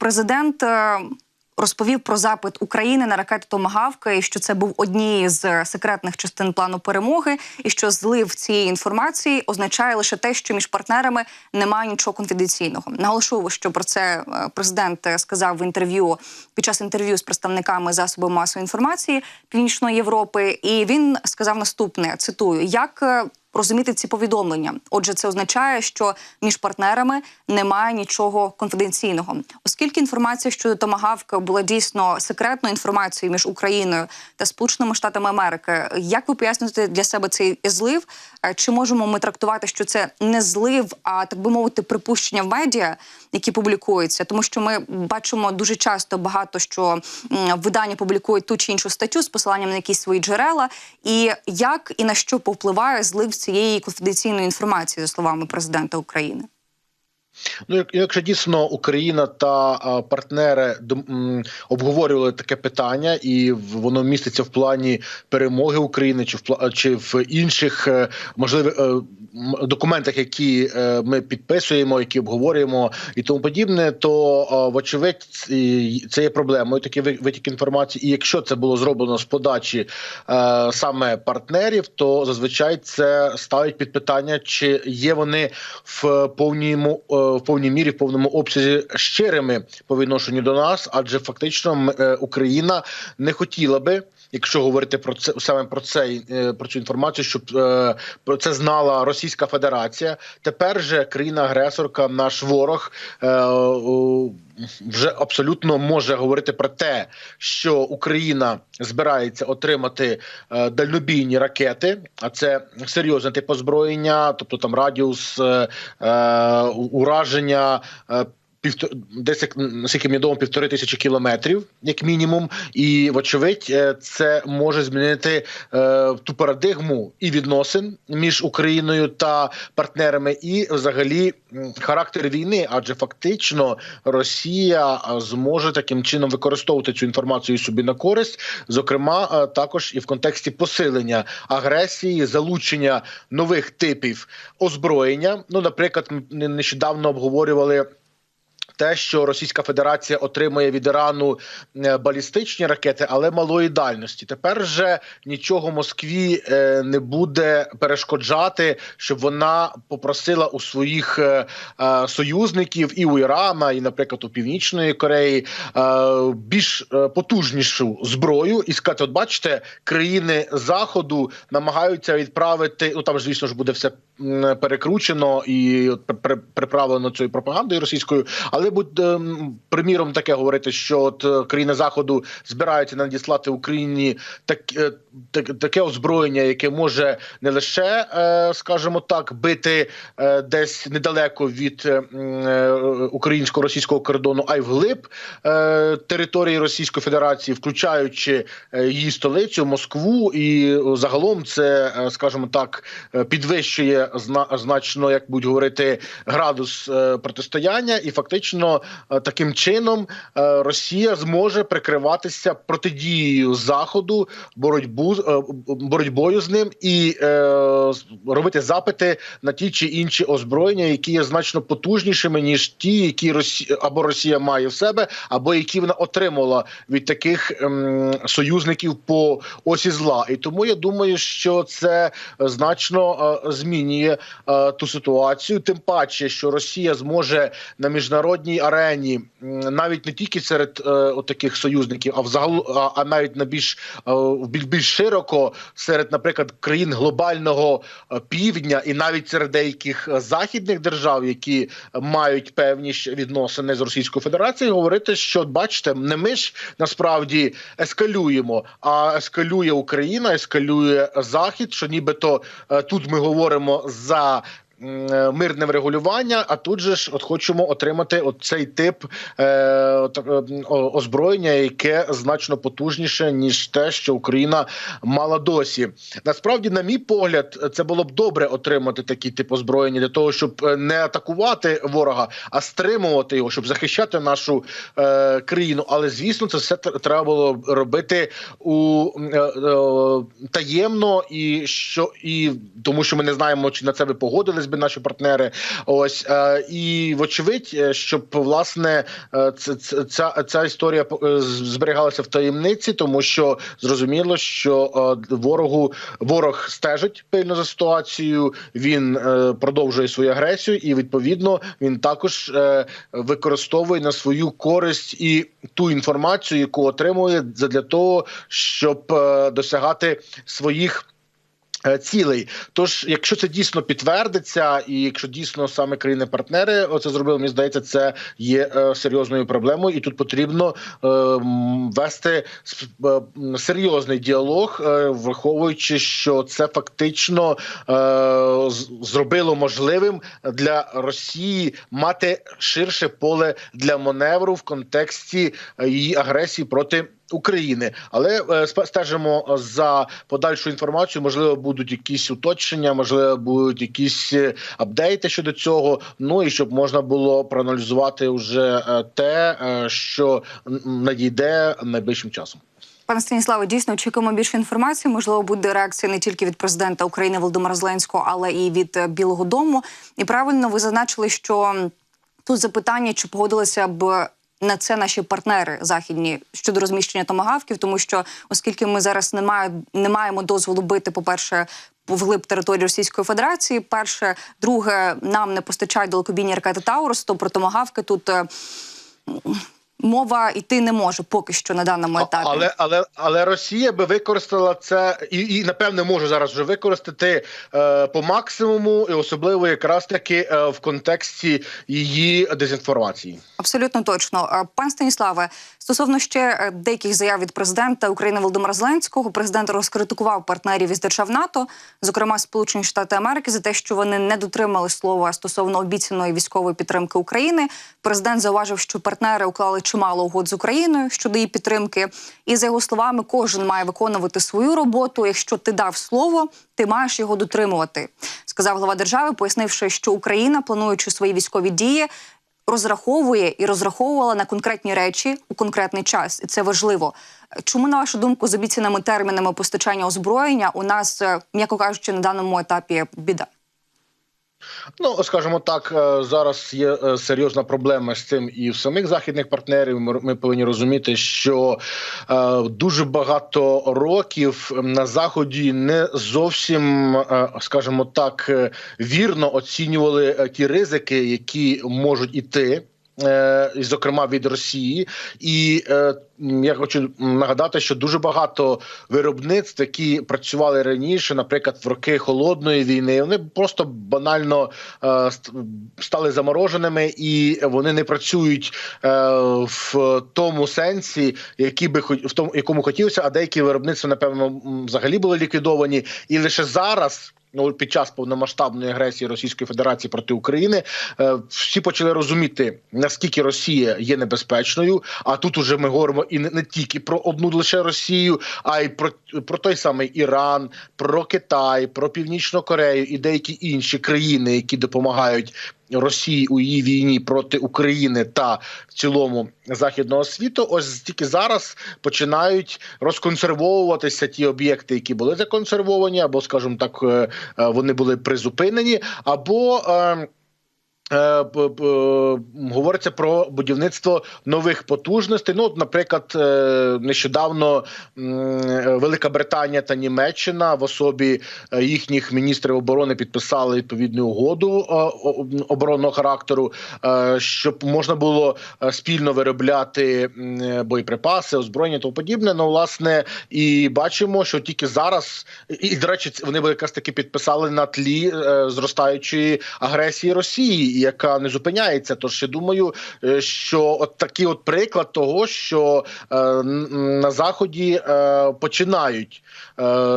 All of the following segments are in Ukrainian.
президент е, розповів про запит України на ракети Томагавка, і що це був однією з секретних частин плану перемоги, і що злив цієї інформації означає лише те, що між партнерами немає нічого конфіденційного. Наголошую, що про це е, президент е, сказав в інтерв'ю під час інтерв'ю з представниками засобів масової інформації Північної Європи. І він сказав наступне: цитую: як розуміти ці повідомлення. Отже, це означає, що між партнерами немає нічого конфіденційного, оскільки інформація щодо Томагавка була дійсно секретною інформацією між Україною та Сполученими Штатами Америки. Як ви пояснюєте для себе цей злив? Е, Чи можемо ми трактувати, що це не злив, а так би мовити, припущення в медіа, які публікуються? Тому що ми бачимо дуже часто багато що видання публікують ту чи іншу статтю з посиланням на якісь свої джерела, і як і на що повпливає злив цієї конфіденційної інформації, за словами президента України. Ну, як- якщо дійсно Україна та партнери обговорювали таке питання, і воно міститься в плані перемоги України, чи в чи в інших е, можливих е, документах, які е, ми підписуємо, які обговорюємо і тому подібне, то вочевидь це є проблемою. Ви- витік інформації. І якщо це було зроблено з подачі саме партнерів, то зазвичай це ставить під питання, чи є вони в повному е, в повній мірі, в повному обсязі щирими по відношенню до нас, адже фактично е, Україна не хотіла би. Якщо говорити про це саме про це про цю інформацію, щоб е, про це знала Російська Федерація. Тепер же країна-агресорка, наш ворог е, вже абсолютно може говорити про те, що Україна збирається отримати е, дальнобійні ракети, а це серйозне тип озброєння, тобто там радіус е, е, ураження. Е, Півто десь наскільки мені відомо, півтори тисячі кілометрів, як мінімум, і вочевидь, е, це може змінити е, ту парадигму і відносин між Україною та партнерами, і взагалі характер війни, адже фактично Росія зможе таким чином використовувати цю інформацію собі на користь, зокрема, е, також і в контексті посилення агресії, залучення нових типів озброєння. Ну, наприклад, ми нещодавно обговорювали. Те, що Російська Федерація отримує від Ірану е, балістичні ракети, але малої дальності. Тепер же нічого Москві е, не буде перешкоджати, щоб вона попросила у своїх е, союзників і у Ірана, і, наприклад, у Північної Кореї більш потужнішу зброю, і сказати: от бачите, країни Заходу намагаються відправити. Ну там звісно ж буде все перекручено і при- при- приправлено цією пропагандою російською, але будь ем, приміром таке говорити, що от е, країни заходу збираються надіслати Україні так, е, так таке озброєння, яке може не лише, е, скажімо так, бити десь недалеко від українсько-російського кордону, а й вглиб території Російської Федерації, включаючи її столицю Москву, і загалом це, скажімо так, підвищує значно, як будуть говорити, градус е, протистояння, і фактично е, таким чином е, Росія зможе прикриватися протидією заходу, боротьбу боротьбою з ним і робити запити на ті чи інші озброєння, які є значно потужнішими ніж ті, які Росія або Росія має в себе, або які вона отримала від таких ем, союзників по осі зла. І тому я думаю, що це значно е, змінює е, ту ситуацію. Тим паче, що Росія зможе на міжнародній арені, навіть не тільки серед е, от таких союзників, а взагалі, а, а навіть на більш е, більш, більш широко серед, наприклад, країн глобального е, півдня, і навіть серед деяких е, західних держав, які мають певні відносини з Російською Федерацією, говорити, що бачите, не ми ж насправді ескалюємо, а ескалює Україна, ескалює Захід, що нібито е, тут ми говоримо за. Е, Мирне врегулювання, а тут же ж от хочемо отримати от цей тип е, е, озброєння, яке значно потужніше ніж те, що Україна мала досі. Насправді, на мій погляд, це було б добре отримати такий тип озброєння для того, щоб е, не атакувати ворога, а стримувати його, щоб захищати нашу е, країну. Але звісно, це все треба було робити у е, е, таємно і що і тому, що ми не знаємо, чи на це ви погодились би наші партнери. Ось е, і вочевидь, е, щоб власне е, ця, ця історія зберігалася в таємниці, тому що зрозуміло, що ворогу ворог стежить пильно за ситуацією. Він продовжує свою агресію, і відповідно він також використовує на свою користь і ту інформацію, яку отримує для того, щоб досягати своїх. Е, Цілей, тож, якщо це дійсно підтвердиться, і якщо дійсно саме країни-партнери це зробили, мені здається, це є е, серйозною проблемою, і тут потрібно е, вести серйозний діалог, враховуючи, що це фактично зробило можливим для Росії мати ширше поле для маневру в контексті її агресії проти. України, але е, стежимо за подальшу інформацію. Можливо, будуть якісь уточнення, можливо, будуть якісь е, апдейти щодо цього. Ну і щоб можна було проаналізувати вже е, те, е, що надійде найближчим часом. Пане Станіславе, дійсно очікуємо більше інформації. Можливо, буде реакція не тільки від президента України Володимира Зеленського, але і від Білого Дому. І правильно ви зазначили, що тут запитання, чи погодилися б. На це наші партнери західні щодо розміщення томагавків, тому що оскільки ми зараз не, має, не маємо дозволу бити, по перше, вглиб території Російської Федерації. Перше, друге, нам не постачають далекобійні ракети Таурус, то про томагавки тут е, мова йти не може поки що на даному етапі. Але але але Росія би використала це і, і напевне може зараз вже використати е, по максимуму, і особливо якраз таки е, в контексті її дезінформації. Абсолютно точно, Е, пан Станіславе. Стосовно ще е, деяких заяв від президента України Володимира Зеленського, президент розкритикував партнерів із держав НАТО, зокрема Сполучені Штати Америки, за те, що вони не дотримали слова стосовно обіцяної військової підтримки України. Президент зауважив, що партнери уклали чимало угод з Україною щодо її підтримки. І за його словами, кожен має виконувати свою роботу. Якщо ти дав слово, ти маєш його дотримувати, сказав глава держави, пояснивши, що Україна, плануючи свої військові дії, розраховує і розраховувала на конкретні речі у конкретний час, і це важливо. Чому на вашу думку з обіцяними термінами постачання озброєння у нас, е, м'яко кажучи, на даному етапі біда? Ну скажімо так, е, зараз є е, серйозна проблема з цим і в самих західних партнерів. Ми повинні розуміти, що е, дуже багато років на заході не зовсім, скажімо так, вірно оцінювали ті ризики, які можуть іти. Е, Зокрема від Росії, і е, я хочу нагадати, що дуже багато виробництв, які працювали раніше, наприклад, в роки холодної війни, вони просто банально е, стали замороженими, і вони не працюють в тому сенсі, який би в тому, якому хотілося, а деякі виробництва, напевно, взагалі були ліквідовані, і лише зараз. Ну, під час повномасштабної агресії Російської Федерації проти України е, всі почали розуміти наскільки Росія є небезпечною. А тут уже ми говоримо і не, тільки про одну лише Росію, а й про, про той самий Іран, про Китай, про Північну Корею і деякі інші країни, які допомагають. Росії у її війні проти України та в цілому західного світу, ось тільки зараз починають розконсервовуватися ті об'єкти, які були законсервовані, або, скажімо так, е, е, вони були призупинені, або е, Е, п- говориться про будівництво нових потужностей. Ну, наприклад, е, нещодавно е, Велика Британія та Німеччина в особі е, їхніх міністрів оборони підписали відповідну угоду е, оборонного характеру, е, щоб можна було е, спільно виробляти е, боєприпаси, озброєння та тому подібне. Ну, власне, і бачимо, що тільки зараз, і, і до речі, вони якраз таки підписали на тлі е, зростаючої агресії Росії, яка не зупиняється. Тож я думаю, е, що от такий от приклад того, що е, на заході е, починають,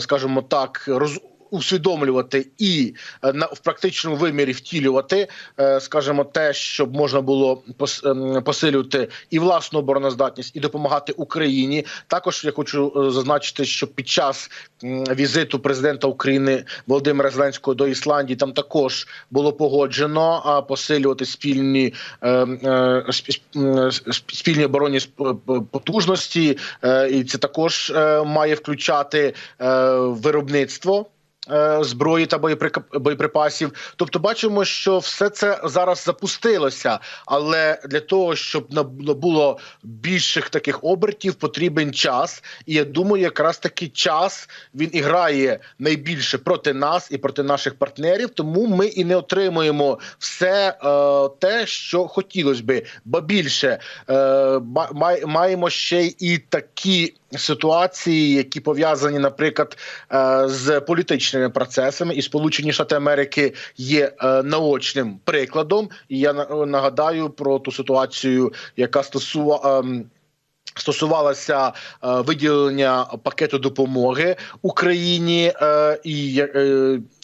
скажімо так, роз. Усвідомлювати і е, на в практичному вимірі втілювати, е, скажімо, те, щоб можна було ем, посилювати і власну обороноздатність, і допомагати Україні. Також я хочу е, зазначити, що під час візиту президента України Володимира Зеленського до Ісландії там також було погоджено посилювати спільні е, е, сп- м, сп- спільні оборонні потужності, і це також має включати виробництво. Е, зброї та боєприпасів. Тобто, бачимо, що все це зараз запустилося. Але для того, щоб набуло більших таких обертів, потрібен час. І я думаю, якраз таки час він і грає найбільше проти нас і проти наших партнерів. Тому ми і не отримуємо все е, те, що хотілося би. Ба більше е, маємо ще і такі ситуації, які пов'язані, наприклад, е, з політичними процесами, і Сполучені Штати Америки є е, наочним прикладом. І я на- нагадаю про ту ситуацію, яка стосувала. Стосувалася е, виділення пакету допомоги Україні, і,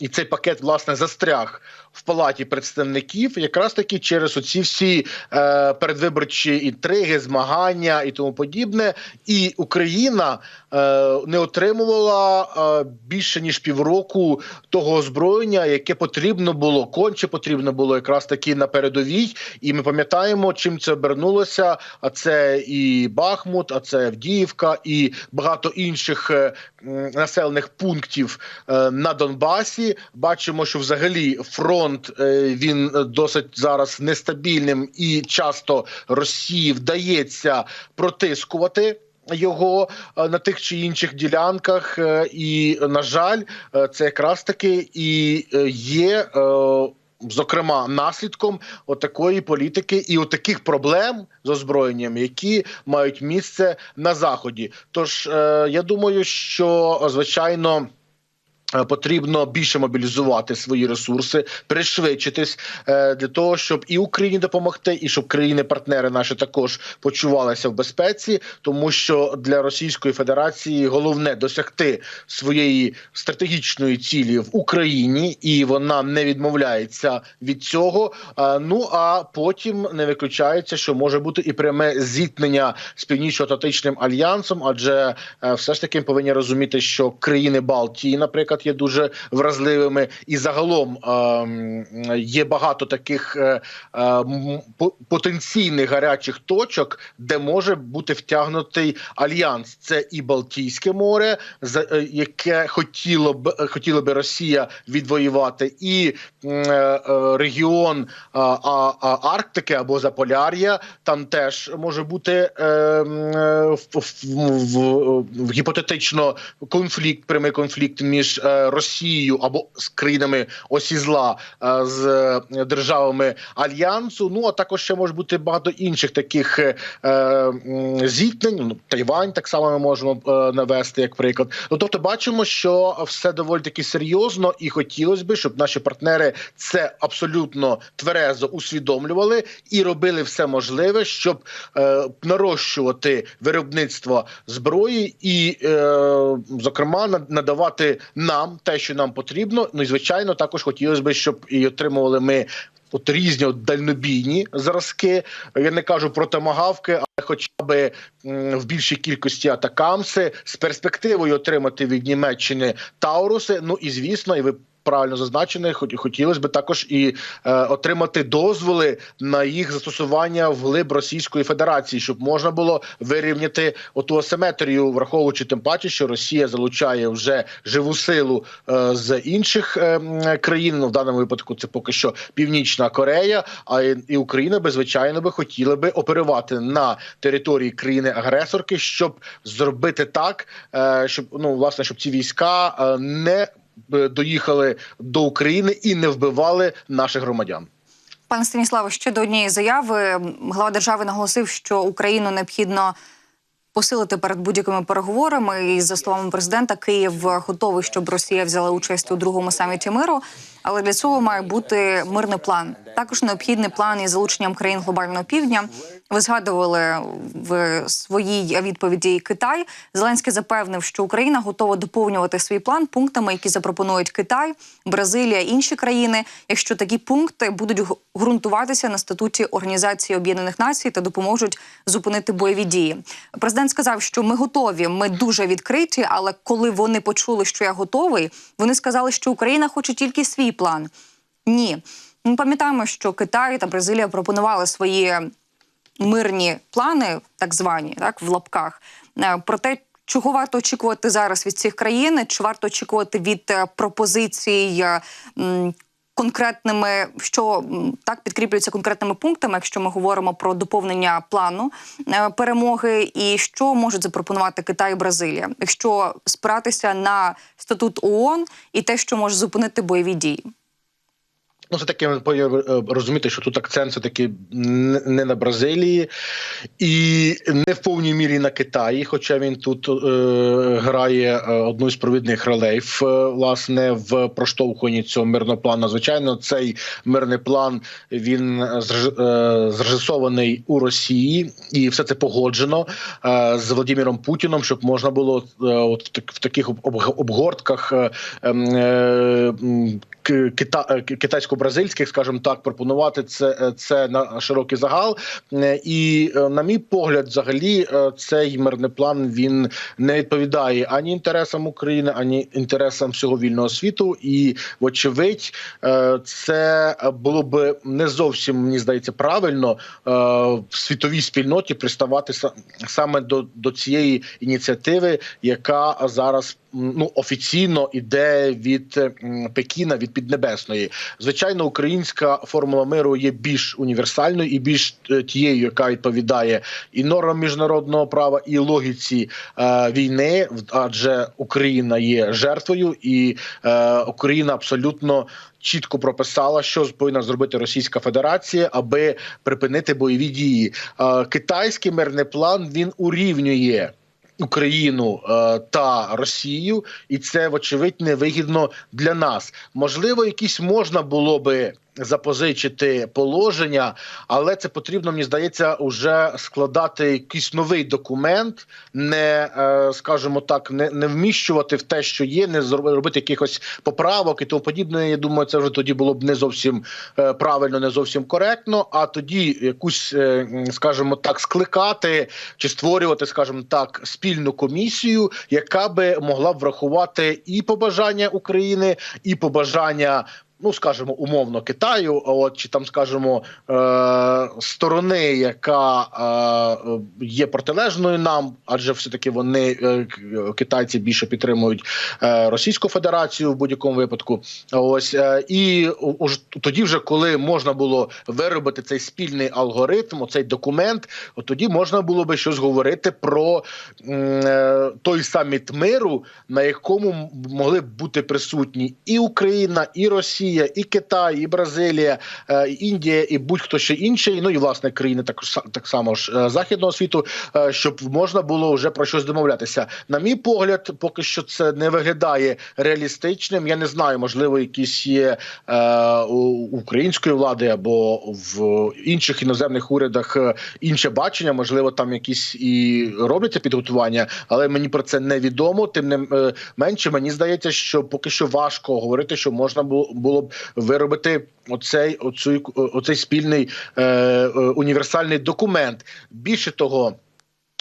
і цей пакет власне застряг в палаті представників, якраз таки через оці всі е, передвиборчі інтриги, змагання і тому подібне. І Україна е, не отримувала е, більше ніж півроку того озброєння, яке потрібно було, конче потрібно було якраз таки на передовій. І ми пам'ятаємо, чим це обернулося. А це і Бахмут, а це Авдіївка, і багато інших е, населених пунктів е, на Донбасі. Бачимо, що взагалі фронт е, він е, досить зараз нестабільним, і часто Росії вдається протискувати. Його е, на тих чи інших ділянках, і на жаль, це якраз таки і є. Зокрема, наслідком отакої політики і отаких проблем з озброєнням, які мають місце на заході. Тож я думаю, що звичайно. Е, Потрібно більше мобілізувати свої ресурси, пришвидшитись е, для того, щоб і Україні допомогти, і щоб країни-партнери наші також почувалися в безпеці, тому що для Російської Федерації головне досягти своєї стратегічної цілі в Україні, і вона не відмовляється від цього. Е, Ну а потім не виключається, що може бути і пряме зіткнення з північно-атлантичним альянсом, адже все ж таки повинні розуміти, що країни Балтії, наприклад, є дуже вразливими, і загалом ем, є багато таких е, е, потенційних гарячих точок, де може бути втягнутий альянс. Це і Балтійське море, е, яке хотіло б хотіла би Росія відвоювати, і е, е, регіон Арктики або Заполяр'я. Там теж може бути е, е, в, гіпотетично конфлікт, прямий конфлікт між е, Росією або з країнами осі зла е, з е, державами альянсу. Ну а також ще може бути багато інших таких е, зіткнень. Ну, Тайвань так само ми можемо е, навести як приклад. Ну тобто, бачимо, що все доволі таки серйозно, і хотілося б, щоб наші партнери це абсолютно тверезо усвідомлювали і робили все можливе, щоб е, нарощувати виробництво зброї і, е, зокрема, на- надавати нам те, що нам потрібно. Ну і звичайно, також хотілося б, щоб і отримували ми. От різні от дальнобійні зразки. Я не кажу про тамагавки, але хоча б м, в більшій кількості атакамси з перспективою отримати від Німеччини Тауруси. Ну і звісно, і ви. Правильно зазначене, хотілося б також і е, отримати дозволи на їх застосування в глиб Російської Федерації, щоб можна було вирівняти оту асиметрію, враховуючи тим паче, що Росія залучає вже живу силу е, з інших е, країн. Ну в даному випадку це поки що Північна Корея. А і, і Україна би звичайно би хотіла би оперувати на території країни-агресорки, щоб зробити так, е, щоб ну власне щоб ці війська е, не е, доїхали до України і не вбивали наших громадян. Пане Станіславе, ще до однієї заяви глава держави наголосив, що Україну необхідно посилити перед будь-якими переговорами. І за словами президента, Київ готовий, щоб Росія взяла участь у другому саміті миру. Але для цього має бути мирний план. Також необхідний план із залученням країн глобального півдня. Ви згадували в своїй відповіді Китай. Зеленський запевнив, що Україна готова доповнювати свій план пунктами, які запропонують Китай, Бразилія інші країни, якщо такі пункти будуть ґрунтуватися на статуті Організації Об'єднаних Націй та допоможуть зупинити бойові дії. Президент сказав, що ми готові, ми дуже відкриті. Але коли вони почули, що я готовий, вони сказали, що Україна хоче тільки свій план. Ні, ми пам'ятаємо, що Китай та Бразилія пропонували свої мирні плани, так звані, так в лапках, е, про те, Чого варто очікувати зараз від цих країн? Чи варто очікувати від е, пропозицій е, конкретними, що так підкріплюються конкретними пунктами, якщо ми говоримо про доповнення плану перемоги, і що можуть запропонувати Китай і Бразилія, якщо спиратися на статут ООН і те, що може зупинити бойові дії? Ну, це таке розуміти, що тут акцент все таки не на Бразилії і не в повній мірі на Китаї, хоча він тут е, грає е, одну з провідних ролей в е, власне в проштовхуванні цього мирного плану. Звичайно, цей мирний план він е, зрежисований у Росії, і все це погоджено з Владимиром Путіном, щоб можна було от в, так, в таких обгортках ем, кита, е, китайсько-бразильських, скажімо так, пропонувати це, е, це на широкий загал. Е, І на мій погляд, взагалі, цей мирний план він не відповідає ані інтересам України, ані інтересам всього вільного світу. І, вочевидь, це було б не зовсім мені здається правильно в світовій спільноті приставати са- саме до, до цієї ініціативи, яка зараз ну офіційно іде від Пекіна, від Піднебесної. Звичайно, українська формула миру є більш універсальною і більш е, тією, яка відповідає і нормам міжнародного права, і логіці е, війни, адже Україна є жертвою, і е, Україна абсолютно. Чітко прописала, що повинна зробити Російська Федерація, аби припинити бойові дії. Е, Китайський мирний план він урівнює Україну е, та Росію, і це вочевидь невигідно для нас. Можливо, якісь можна було би запозичити положення, але це потрібно, мені здається, уже складати якийсь новий документ, не е, скажімо так, не, не вміщувати в те, що є, не зро- робити якихось поправок і тому подібне. Я думаю, це вже тоді було б не зовсім е, правильно, не зовсім коректно. А тоді якусь, е, скажімо так, скликати чи створювати, скажімо так, спільну комісію, яка би могла б врахувати і побажання України, і побажання. Ну, скажімо, умовно Китаю, от чи там, скажімо, е, сторони, яка е, є протилежною нам, адже все таки вони е, китайці більше підтримують е, Російську Федерацію в будь-якому випадку. Ось е, і уж тоді, вже коли можна було виробити цей спільний алгоритм, оцей документ, от тоді можна було би щось говорити про е, той саміт миру, на якому могли б бути присутні і Україна, і Росія, і Китай, і Бразилія, е, і Індія, і будь-хто ще інший. Ну і власне країни також так само ж е, західного світу, е, щоб можна було вже про щось домовлятися. На мій погляд, поки що це не виглядає реалістичним. Я не знаю, можливо, якісь є у української влади або в інших іноземних урядах інше бачення. Можливо, там якісь і робляться підготування, але мені про це не відомо. Тим не менше, мені здається, що поки що важко говорити, що можна було, було б виробити оцей оцю, оцей спільний е, е, універсальний документ. Більше того.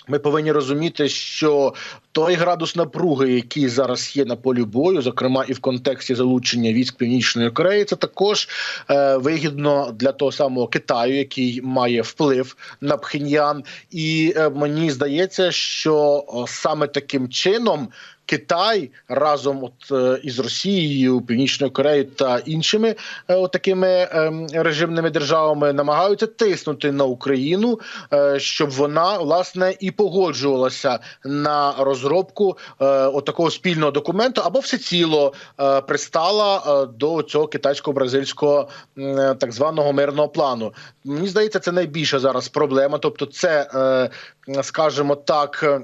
Ми повинні розуміти, що той градус напруги, який зараз є на полі бою, зокрема і в контексті залучення військ Північної Кореї, це також е, вигідно для того самого Китаю, який має вплив на Пхеньян. І е, мені здається, що саме таким чином. Китай разом от е, із Росією, Північною Кореєю та іншими е, от такими ем, режимними державами намагаються тиснути на Україну, е, щоб вона власне і погоджувалася на розробку е, от такого спільного документу або всеціло пристала до цього китайсько-бразильського так званого мирного плану. Мені здається, це найбільша зараз проблема. Тобто, це, скажімо так.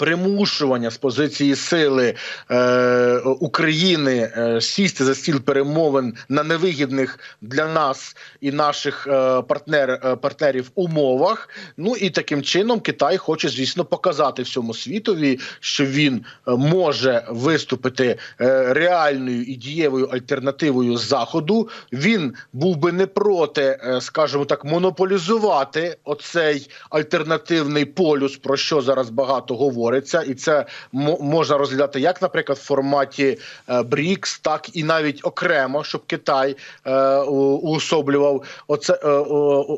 Примушування з позиції сили е, України е, сісти за стіл перемовин на невигідних для нас і наших е, партнер, е, партнерів умовах. Ну і таким чином Китай хоче, звісно, показати всьому світові, що він е, може виступити е, реальною і дієвою альтернативою заходу. Він був би не проти, е, скажімо так, монополізувати оцей альтернативний полюс, про що зараз багато говорять. Говориться, і це мо- можна розглядати як, наприклад, в форматі е, БРІКС, так і навіть окремо, щоб Китай е, уособлював оце, е,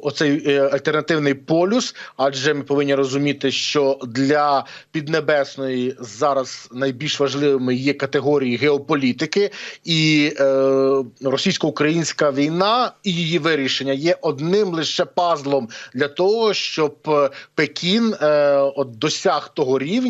оцей альтернативний полюс. Адже ми повинні розуміти, що для Піднебесної зараз найбільш важливими є категорії геополітики, і російсько-українська війна і її вирішення є одним лише пазлом для того, щоб Пекін от досяг того рівня,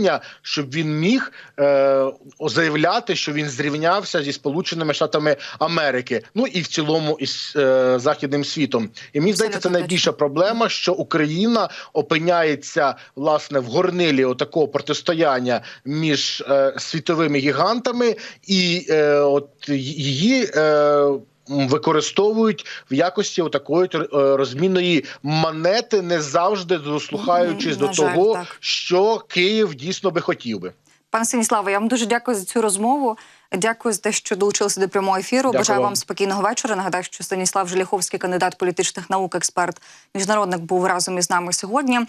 щоб він міг е, заявляти, що він зрівнявся зі Сполученими Штатами Америки, ну і в цілому із е, західним світом. І мені здається, це найбільша проблема, що Україна опиняється власне в горнилі отакого протистояння між е, світовими гігантами, і е, от її. Е, Використовують в якості такої розмінної монети, не завжди дослухаючись Мгм, до жаль, того, так. що Київ дійсно би хотів би. Пане Станіславе, я вам дуже дякую за цю розмову. Дякую за те, що долучилися до прямого ефіру. Дякую Бажаю вам. вам спокійного вечора. Нагадаю, що Станіслав Желіховський, кандидат політичних наук, експерт, міжнародник, був разом із нами сьогодні.